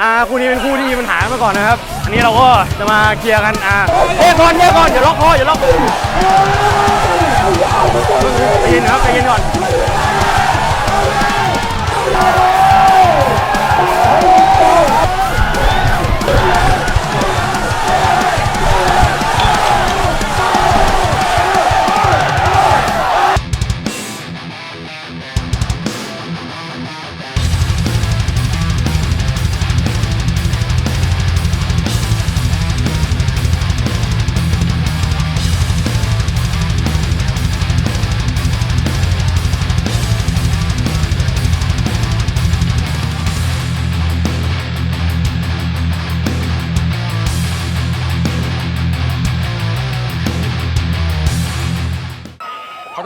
อ่าคู่นี้เป็นคู่ที่มีปัญหามาก่อนนะครับ อันนี้เราก็จะมาเคลียร์กันอ่าเฮ้ยก่อนเฮ้ยก่อนอย่าล็อกคออย่าล็อกใจเย็นครับใจเย็นก่อน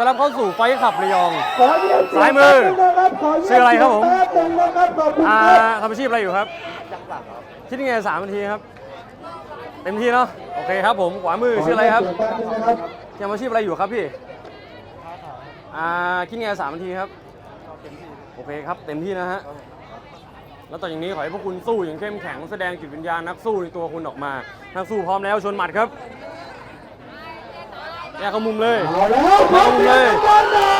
อต้อนรับเข้าสู่ไฟขับระยอง ซ้ายมือชื่ออะไรครับผม อ่าทำอาชีพอะไรอยู่ครับ คิดยังไงสามนาทีครับ เต็มที่เนาะ โอเคครับผม ขวามือชื่ออะไรครับทำอาชีพอะไรอยู่ครับพี่ อ่า คิดยังไงสามนาทีครับ โอเคครับ เต็มที่นะฮะ แล้วต่อจากนี้ขอให้พวกคุณสู้อย่างเข้มแข็งแสดงจิตวิญญาณนักสู้ในตัวคุณออกมา นักสู้พร้อมแล้วชนหมัดครับ แยกเข้ามุมเลยเอาแล้วแยกเข้ามุมเลยบอลนะ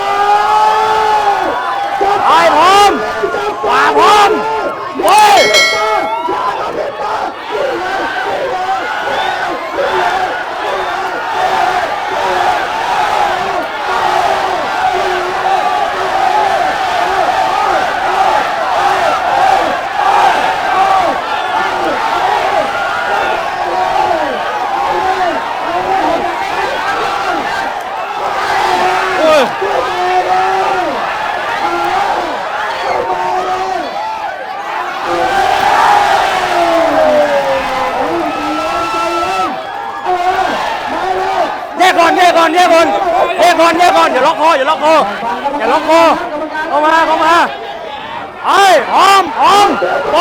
ไปพร้อมขวาพร้อมโอ้ย โอ้ยแยกก่อนแยกก่อนแยกก่อนแยกก่อนแยกก่อนอย่าล็อกคออย่าล็อกคออย่าล็อกคอเข้ามาเข้ามาไอ้ยพร้อมพร้อมไป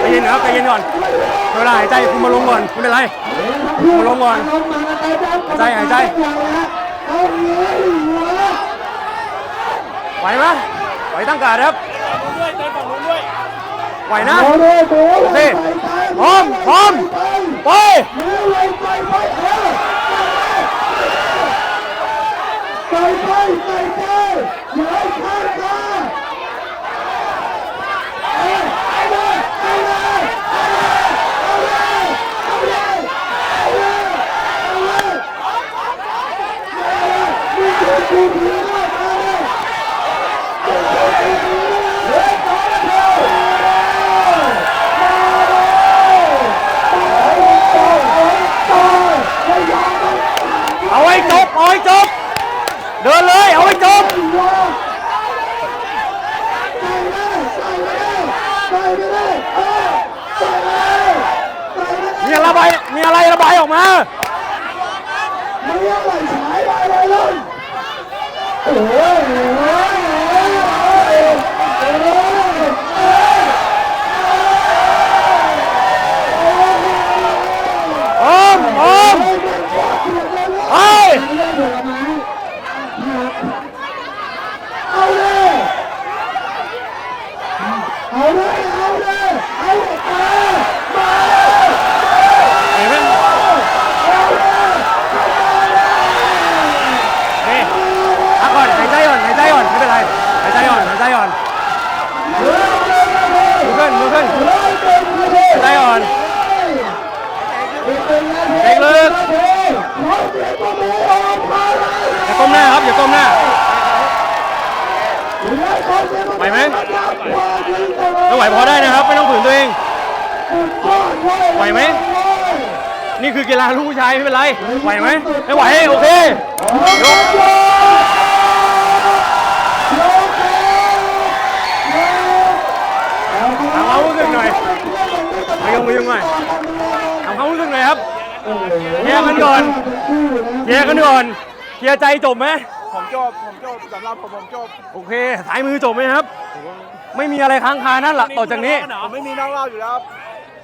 ใจเย็นนะครับใจเย็นก่อนเวลาหายใจคุณมาลงก่อนไม่เป็นไรคุณมาลงก่อนหายใจหายใจไหวไหม ไหวตั้งการดครับไหวนะเอาเลยโบ้โอเคพร้อมพร้อมไปเร็วเลยไปไปเออไปไปไปไปอย่าให้พลาดนะเอาเลยเอาเลยเอาเลยเอาเลยเอาเลยเอาเลยนี่คือกูผีนะเอาเลยต่อพยายามมัน เอา ให้จบ เอาให้จบ เดินเลย เอาให้จบ มีอะไรระบายมีอะไรระบายออกมา ไม่เอาไหลฉายไปเลยลุงโอ้โหโอ้โหโอ้โหโอ้โห พร้อมพร้อมไป เอาเลยเอาเลยเอาเลยเอาเลยเอามา เห็นไหมนี่พักก่อนหายใจก่อนหายใจก่อนไม่เป็นไรหายใจก่อนหายใจก่อนมือขึ้นมือขึ้นหายใจก่อนเบรกลึกอย่าก้มหน้าครับอย่าก้ มหน้าไหวไหมไม่ไหวพอได้นะครับ ไม่ต้องฝืนตัวเอง ไหวไหม นี่คือกีฬาลูกผู้ชายไม่เป็นไร ไหวไหม ไม่ไหว โอเคยกถามความรู้สึกหน่อยมายงมายงหน่อยถามความรู้สึกหน่อยครับเคลียร์กันก่อนเคลียร์กันก่อนเคลียร์ใจจบไหม ผมจบผมจบสำหรับผมผมจบโอเคสายมือจบไหมครับ ไม่มีอะไรค้างคานั่นหละต่อจากนี้ ผมไม่มีนอกรอบอยู่แล้วครับ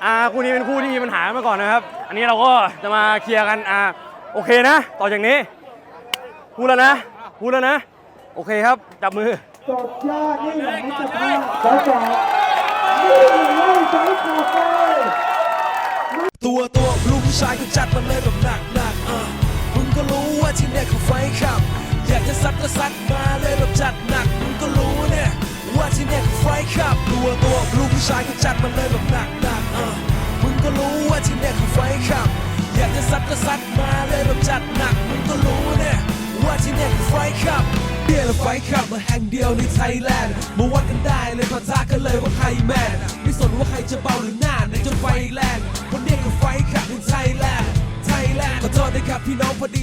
อ่าคู่นี้เป็นคู่ที่มีปัญหามาก่อนนะครับ อันนี้เราก็จะมาเคลียร์กันอ่าโอเคนะ ต่อจากนี้พูดแล้วนะพูดแล้วนะ โอเคครับ จับมือจบยอดนี่อย่างนี้จะพลาดแล้วจบนี่ไม่ใช้ขาดเลยตัวตัวลูกผู้ชายก็จัดมาเลยแบบหนักหนักๆอะมึงก็รู้ว่าที่เนี่ยคือไฟขับอยาก จะซัดก็ซัดมาเลยแบบจัดหนักมึงก็รู้เนี่ยว่าที่เนี่ยคือไฟขับตัวตัวลูกผู้ชายก็จัดมาเลยแบบหนักหนักๆอะมึงก็รู้ว่าที่เนี่ยคือไฟขับ อยากจะซัดก็ซัดมาเลยแบบจัดหนักมึงก็รู้เนี่ยว่าที่เนี่ยคือไฟขับเบียร์และไฟขับมาแห่งเดียวในไทยแลนด์มาวัดกันได้เลยปะทะกันเลยว่าใครแมนไม่สนว่าใครจะเบาหรือหน้าไหนจะไฟแรงคนเนี้ยคือไฟขับในไทยแลนด์ไทยแลนด์ขอโทษนะครับพี่น้องพอดี